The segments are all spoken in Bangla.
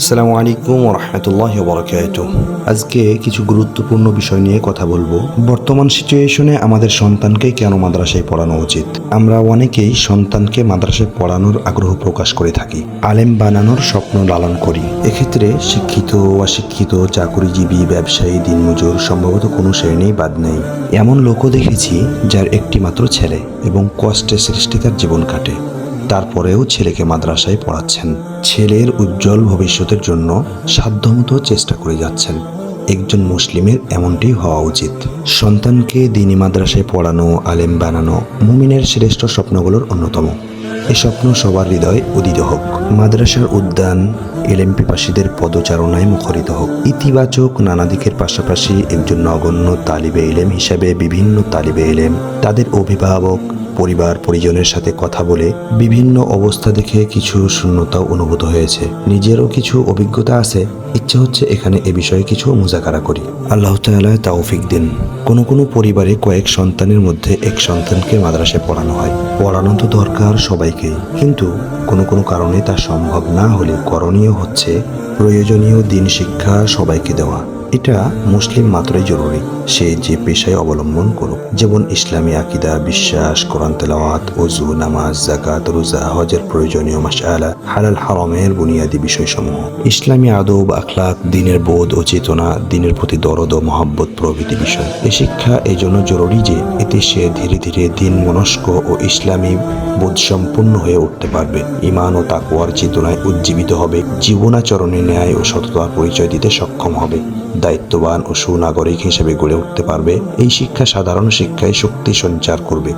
আসসালামু আলাইকুম রহমতুল্লাহ বরকাত আজকে কিছু গুরুত্বপূর্ণ বিষয় নিয়ে কথা বলব। বর্তমান সিচুয়েশনে আমাদের সন্তানকে কেন মাদ্রাসায় পড়ানো উচিত? আমরা অনেকেই সন্তানকে মাদ্রাসায় পড়ানোর আগ্রহ প্রকাশ করে থাকি। আলেম বানানোর স্বপ্ন লালন করি। এক্ষেত্রে শিক্ষিত, অশিক্ষিত, চাকুরিজীবী, ব্যবসায়ী, দিনমজুর, সম্ভবত কোনো শ্রেণি বাদ নেই। এমন লোকও দেখেছি যার একটি মাত্র ছেলে এবং কষ্টে সৃষ্টি তার জীবন কাটে। তারপরেও ছেলেকে মাদ্রাসায় পড়াচ্ছেন। ছেলের উজ্জ্বল ভবিষ্যতের জন্য সাধ্যমতো চেষ্টা করে যাচ্ছেন। একজন মুসলিমের এমনটি হওয়া উচিত। সন্তানকে দিনী মাদ্রাসায় পড়ানো, আলেম বানানো মুমিনের শ্রেষ্ঠ স্বপ্নগুলোর অন্যতম। এ স্বপ্ন সবার হৃদয় উদিত হোক। মাদ্রাসার উদ্যান, এলেম পিপাসীদের পদচারণায় মুখরিত হোক। ইতিবাচক নানা দিকের পাশাপাশি একজন নগণ্য তালিবে এলেম হিসাবে বিভিন্ন তালিবে এলেম, তাদের অভিভাবক পরিবার, পরিজনের সাথে কথা বলে বিভিন্ন অবস্থা দেখে কিছু শূন্যতা অনুভূত হয়েছে। নিজেরও কিছু অভিজ্ঞতা আছে। ইচ্ছে হচ্ছে এখানে এ বিষয়ে কিছু মুজাকারা করি। আল্লাহ তাআলা তাওফিক দিন। কোনো কোনো পরিবারে কয়েক সন্তানের মধ্যে এক সন্তানকে মাদ্রাসায় পড়ানো হয়। পড়ানো তো দরকার সবাইকেই কিন্তু কোনো কোনো কারণে তা সম্ভব না হলে করণীয় হচ্ছে প্রয়োজনীয় দিন শিক্ষা সবাইকে দেওয়া। এটা মুসলিম মাত্রই জরুরি, সে যে পেশায় অবলম্বন করুক। যেমন ইসলামী আকিদা, বিশ্বাস, কোরআন তেলাওয়াত ওজু নামাজ জাকাত রোজা, হজের প্রয়োজনীয় মাসালা হালাল হারমের বুনিয়াদী বিষয়সমূহ। ইসলামী আদব, আখলাক, দিনের বোধ ও চেতনা, দিনের প্রতি দরদ ও মহাব্বত প্রভৃতি বিষয়। এ শিক্ষা এই জন্য জরুরি যে, এতে সে ধীরে ধীরে দিন মনস্ক ও ইসলামী বোধ সম্পূর্ণ হয়ে উঠতে পারবে। ইমান ও তাকুয়ার চেতনায় উজ্জীবিত হবে, জীবনাচরণে ন্যায় ও সততার পরিচয় দিতে সক্ষম হবে। দায়িত্ববান ও সুনাগরিক হিসেবে গড়ে উঠতে পারবে। এই শিক্ষা সাধারণ শিক্ষায় শক্তি সঞ্চার করবে,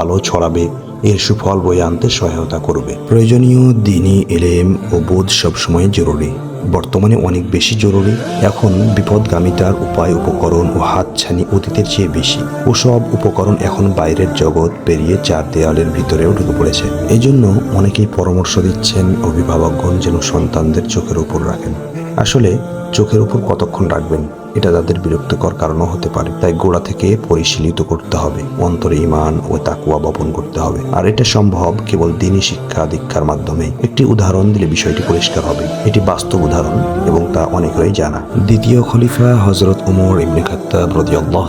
আলো ছড়াবে, এর সুফল বয়ে আনতে সহায়তা করবে। প্রয়োজনীয় দিনই এলেম ও বোধ সবসময় জরুরি। বর্তমানে অনেক বেশি জরুরি। এখন বিপদগামিতার উপায় উপকরণ ও হাতছানি অতীতের চেয়ে বেশি। ওসব উপকরণ এখন বাইরের জগৎ পেরিয়ে চার দেয়ালের ভিতরেও ঢুকে পড়েছে। এই জন্য অনেকেই পরামর্শ দিচ্ছেন অভিভাবকগণ যেন সন্তানদের চোখের উপর রাখেন। আসলে চোখের উপর কতক্ষণ রাখবেন? এটা তাদের বিরক্তকর কারণও হতে পারে। তাই গোড়া থেকে পরিশীলিত করতে হবে। অন্তরে ইমান ও তাকুয়া বপন করতে হবে। আর এটা সম্ভব কেবল দিনী শিক্ষা দীক্ষার মাধ্যমে। একটি উদাহরণ দিলে বিষয়টি পরিষ্কার হবে। এটি বাস্তব উদাহরণ এবং তা অনেকেরই জানা। দ্বিতীয় খলিফা হজরত উমর ইবনে খাত্তাব রাদিয়াল্লাহু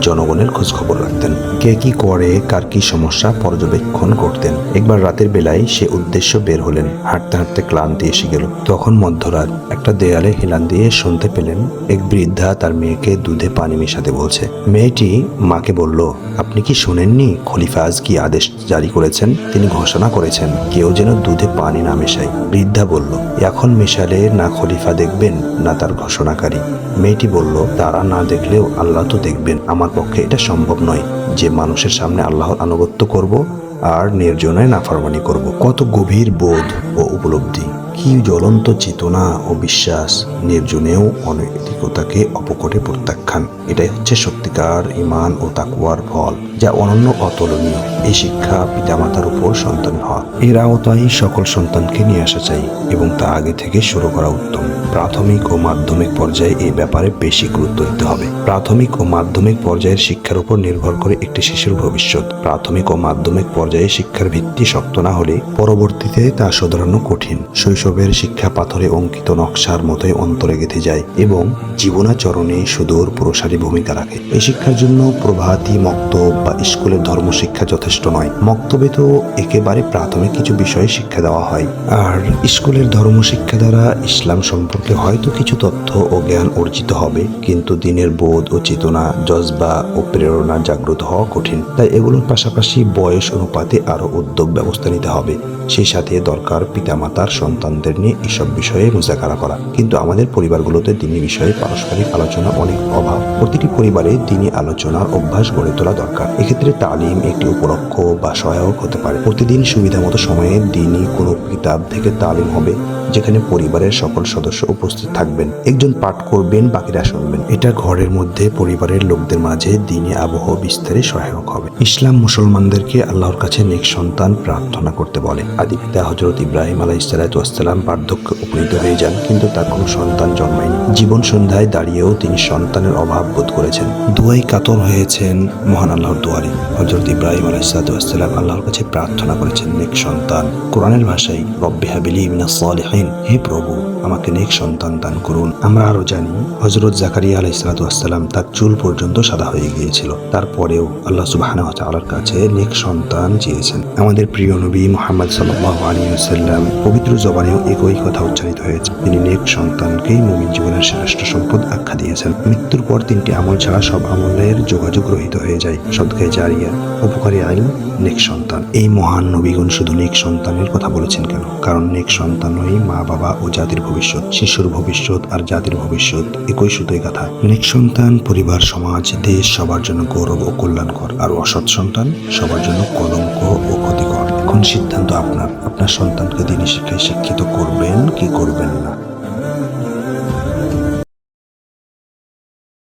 জনগণের খোঁজ খবর রাখতেন। কে কি করে, কার কি সমস্যা পর্যবেক্ষণ করতেন। একবার রাতের বেলায় সে উদ্দেশ্য বের হলেন। হাঁটতে হাঁটতে ক্লান্তি এসে গেল। তখন মধ্যরাত একটা দেয়ালে হেলান দিয়ে শুনতে পেলেন এক বৃদ্ধা তার মেয়েকে দুধে পানি মেশাতে বলছে। মেয়েটি মাকে বলল, আপনি কি শোনেননি? খলিফা আজ কি আদেশ জারি করেছেন? তিনি ঘোষণা করেছেন, কেউ যেন দুধে পানি না মেশায়। বৃদ্ধা বলল, এখন মেশালে না খলিফা দেখবেন, না তার ঘোষণাকারী। মেয়েটি বলল, তারা না দেখলেও আল্লাহ তো দেখবেন। আমার পক্ষে এটা সম্ভব নয়। যে মানুষের সামনে আল্লাহর আনুগত্য করব, আর নির্জনায় নাফরমানি করব। কত গভীর বোধ ও উপলব্ধি। কি জ্বলন্ত চেতনা ও বিশ্বাস নির্জনেও অনৈতিকতাকে অপকটে প্রত্যাখ্যান। এটাই হচ্ছে সত্যিকার ইমান ও তাকুয়ার ফল, যা অনন্য অতুলনীয়। এই শিক্ষা পিতামাতার উপর সন্তান হওয়া। এর আওতায় সকল সন্তানকে নিয়ে আসা চাই এবং তা আগে থেকে শুরু করা উত্তম। প্রাথমিক ও মাধ্যমিক পর্যায়ে এই ব্যাপারে বেশি গুরুত্ব দিতে হবে। প্রাথমিক ও মাধ্যমিক পর্যায়ের শিক্ষার উপর নির্ভর করে একটি শিশুর ভবিষ্যৎ। প্রাথমিক ও মাধ্যমিক পর্যায়ে শিক্ষার ভিত্তি শক্ত না হলে পরবর্তীতে তা শোধরানো কঠিন। শৈশবের শিক্ষা পাথরে অঙ্কিত নকশার মতোই অন্তরে গেঁথে যায় এবং জীবনাচরণে সুদূর প্রসারী ভূমিকা রাখে। এই শিক্ষার জন্য প্রভাতী, মক্তব বা স্কুলের ধর্মশিক্ষা যথেষ্ট নয়। মক্তবে তো একেবারে প্রাথমিক কিছু বিষয়ে শিক্ষা দেওয়া হয়। আর স্কুলের ধর্মশিক্ষা দ্বারা ইসলাম সম্পর্কে হয়তো কিছু তথ্য ও জ্ঞান অর্জিত হবে, কিন্তু দিনের বোধ ও চেতনা, জজবা ও প্রেরণা জাগ্রত হওয়া কঠিন। তাই এগুলোর পাশাপাশি বয়স অনুপাতে আরও উদ্যোগ ব্যবস্থা নিতে হবে। সেই সাথে দরকার পিতামাতার সন্তানদের নিয়ে এসব বিষয়ে মুজাকারা করা। কিন্তু আমাদের পরিবারগুলোতে দিনী বিষয়ে পারস্পরিক আলোচনা অনেক অভাব। প্রতিটি পরিবারে দিনী আলোচনার অভ্যাস গড়ে তোলা দরকার। এক্ষেত্রে তালিম একটি উপলক্ষ বা সহায়ক হতে পারে। প্রতিদিন সুবিধা মতো সময়ে দিনই কোনো কিতাব থেকে তালিম হবে, যেখানে পরিবারের সকল সদস্য উপস্থিত থাকবেন। একজন পাঠ করবেন, বাকিরা শুনবেন। এটা ঘরের মধ্যে পরিবারের লোকদের মাঝে দিনে আবহ বিস্তারে সহায়ক হবে। ইসলাম মুসলমানদেরকে আল্লাহর কাছে নেক সন্তান প্রার্থনা করতে বলে। আদি পিতা হজরত ইব্রাহিম আলাহ ইসালাতাম বার্ধক্য উপনীত হয়ে যান, কিন্তু তার কোনো সন্তান জন্মায়নি। জীবন সন্ধ্যায় দাঁড়িয়েও তিনি সন্তানের অভাব বোধ করেছেন। দুয়াই কাতর হয়েছেন মহান আল্লাহর দুয়ারে। হজরত ইব্রাহিম আলাহ ইসালাতাম আল্লাহর কাছে প্রার্থনা করেছেন, নেক সন্তান, কোরআনের ভাষায়, রব্বে হাবিলি মিনা সালেহ সালিহিন, হে প্রভু, আমাকে নেক সন্তান দান করুন। আমরা আরও জানি হজরত জাকারিয়া আলাইসালাতাম তার চুল পর্যন্ত সাদা হয়ে গিয়েছিল। তারপরেও আল্লাহ সুবাহ তালার কাছে নেক সন্তান চেয়েছেন। আমাদের প্রিয় নবী মোহাম্মদ সাল্লাহ আলী সাল্লাম পবিত্র জবানেও একই কথা উচ্চারিত হয়েছে। তিনি নেক সন্তানকেই মুমিন জীবনের শ্রেষ্ঠ সম্পদ আখ্যা দিয়েছেন। মৃত্যুর পর তিনটি আমল ছাড়া সব আমলের যোগাযোগ রহিত হয়ে যায়। সদকায় জারিয়া, উপকারী আইন, নেক সন্তান। এই মহান নবীগণ শুধু নেক সন্তানের কথা বলেছেন কেন? কারণ নেক সন্তানই মা বাবা ও জাতির ভবিষ্যৎ, শিশুর ভবিষ্যৎ আর জাতির ভবিষ্যৎ, একই সুতোই কথা নেক সন্তান, পরিবার, সমাজ, দেশ, সবার জন্য গৌরব ও কল্যাণকর। আর অসৎ সন্তান, সবার জন্য কলঙ্ক ও ক্ষতিকর। এখন সিদ্ধান্ত আপনার। আপনার সন্তানকে দিনী শিক্ষায় শিক্ষিত করবেন কি করবেন না।